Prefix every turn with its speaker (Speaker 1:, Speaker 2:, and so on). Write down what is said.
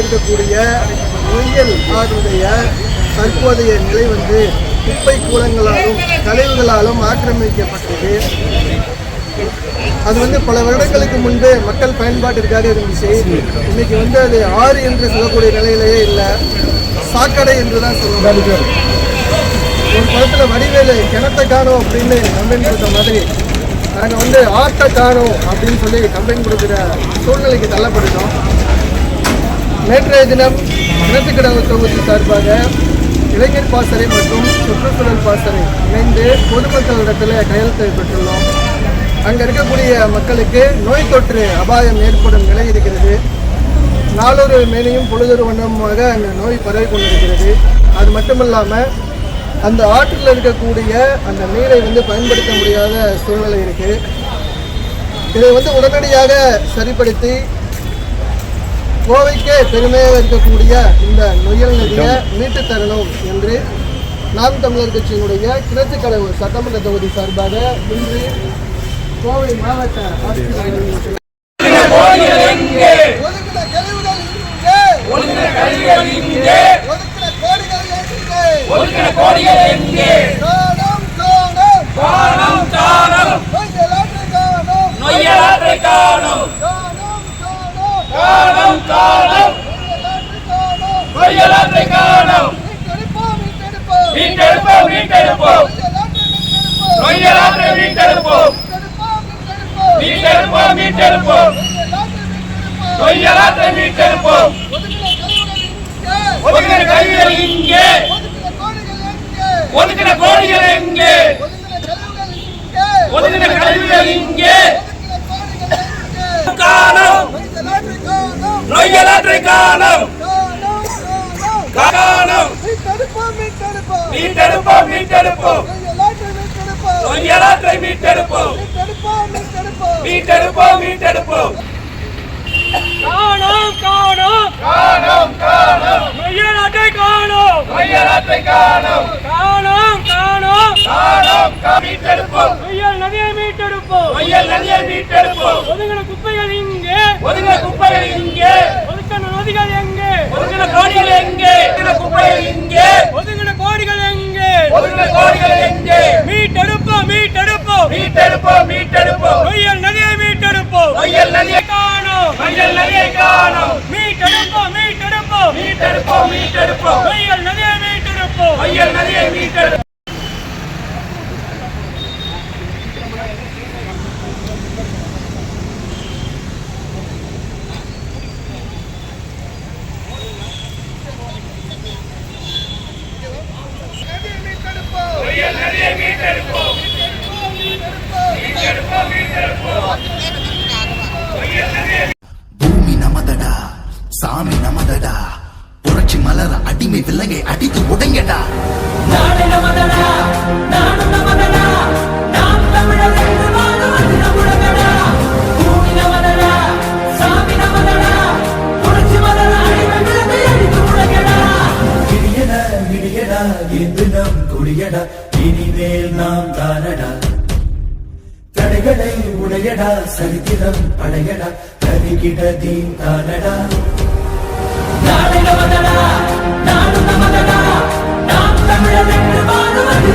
Speaker 1: இருக்கக்கூடிய நொய்யல் ஆறுடைய தற்போதைய நிலை வந்து குப்பை கூலங்களாலும் கழிவுகளாலும் ஆக்கிரமிக்கப்பட்டது. அது வந்து பல வருடங்களுக்கு முன்பு மக்கள் பயன்பாட்டிற்காக இருந்துச்சு. இன்னைக்கு வந்து அது ஆறு என்று சொல்லக்கூடிய நிலையிலேயே இல்லை. சாக்கடை என்று தான் சொல்லுவாங்க. ஒரு படத்தில் வடிவேலு கிணத்தை காணும் அப்படின்னு கம்பெனி கொடுத்த மாதிரி நாங்கள் வந்து ஆட்டை காணும் அப்படின்னு சொல்லி கம்பெனி கொடுக்குற சூழ்நிலைக்கு தள்ளப்பட்டுட்டோம். நேற்றைய தினம் கிணத்துக்கடவு தொகுதி சார்பாக இளைஞர் பாசறை மற்றும் சுற்றுச்சூழல் பாசறை இணைந்து பொதுமக்களிடத்தில் கையெழுத்து பெற்றுள்ளோம். அங்கே இருக்கக்கூடிய மக்களுக்கு நோய் தொற்று அபாயம் ஏற்படும் நிலை இருக்கிறது. நாளொரு மேலையும் பொழுதொரு வண்ணமாக அந்த நோய் பரவி கொண்டிருக்கிறது. அது மட்டும் இல்லாமல் அந்த ஆற்றில் இருக்கக்கூடிய அந்த நீரை வந்து பயன்படுத்த முடியாத சூழ்நிலை இருக்குது இதை வந்து உடனடியாக சரிப்படுத்தி கோவைக்கே பெருமையாக இருக்கக்கூடிய இந்த நொய்யல் நதியை மீட்டு தரணும் என்று நாம் தமிழர் கட்சியினுடைய கிணத்துக்கடவு சட்டமன்ற தொகுதி சார்பாக இன்று கோவை மாவட்ட ஒதுக்கின கோடிகள் எங்கே காணோம் காணோம் நொய்யலாற்றை காணோம் காணோம். நொய்யலாற்றை காணோம். மீட்டெடுப்போம் மீட்டெடுப்போம். நொய்யலாற்றை மீட்டெடுப்போம். மீட்டெடுப்போம் மீட்டெடுப்போம். நொய்யலாற்றை மீட்டெடுப்போம். ஒதுக்கின கழிவுகள் இங்கே. ஒதுக்கின கோடிகள் எங்கே. ஒதுக்கின கழிவுகள் இங்கே. காணோம். நொய்யலாற்றை காணோம். காணோம் மீட்டெடுப்போம் மீட்டெடுப்போம். நொய்யலாற்றை மீட்டெடுப்போம். மீட்டெடுப்போம் மீட்டெடுப்போம்.
Speaker 2: காணோம் காணோம்.
Speaker 1: காணோம் காணோம்.
Speaker 2: நொய்யலாற்றை காணோம்.
Speaker 1: நொய்யலாற்றை காணோம்.
Speaker 2: காணோம் காணோம்.
Speaker 1: காணோம் மீட்டெடுப்போம்.
Speaker 2: நொய்யல் நதியை மீட்டெடுப்போம்.
Speaker 1: நொய்யல் நதியை மீட்டெடுப்போம்.
Speaker 2: ஒதுங்கின குப்பைகள் இங்கே
Speaker 1: குப்பைகள் இங்கே
Speaker 2: ஒதுக்கின நதிகள் எங்கே?
Speaker 1: ஒதுங்கின கோடிகள் எங்கே? ஒதுங்கின குப்பைகள் இங்கே
Speaker 2: ஒதுங்கின கோடிகள் எங்கே?
Speaker 1: ஒதுங்கின கோடிகள் எங்கே?
Speaker 2: மீட்டெடுப்போம் மீட்டெடுப்போம்.
Speaker 1: மீட்டெடுப்போம் மீட்டெடுப்போம்.
Speaker 2: நொய்யல் நதியை மீட்டெடுப்போம்.
Speaker 1: நொய்யல் நதியை
Speaker 2: காணோம்
Speaker 1: நொய்யல் நதியை காணோம்.
Speaker 2: மீட்டெடுப்போம் மீட்டெடுப்போம்.
Speaker 1: மீட்டெடுப்போம் மீட்டெடுப்போம்.
Speaker 2: நொய்யல் நதியை மீட்டெடுப்போம்.
Speaker 1: நதியை மீட்டெடுப்போம் நொய்யல் நதியை மீட்டெடுப்போம் மீட்டெடுப்போம் மீட்டெடுப்போம்
Speaker 3: பூமி நமதடா சாமி நமதடா புரட்சி மலர அடிமை விலங்கை அடித்து உடைங்கடா
Speaker 4: விடியடா விடியடா என்று நம் கொடியடா. இனிமேல் நாம் தானடா. தடைகளை உடையடா சரித்திரம் படையடா. கருகிட தீன் தானடா. நாடு நமதடா நாடு நமதடா நாம் தமிழர் என்று வாழுவது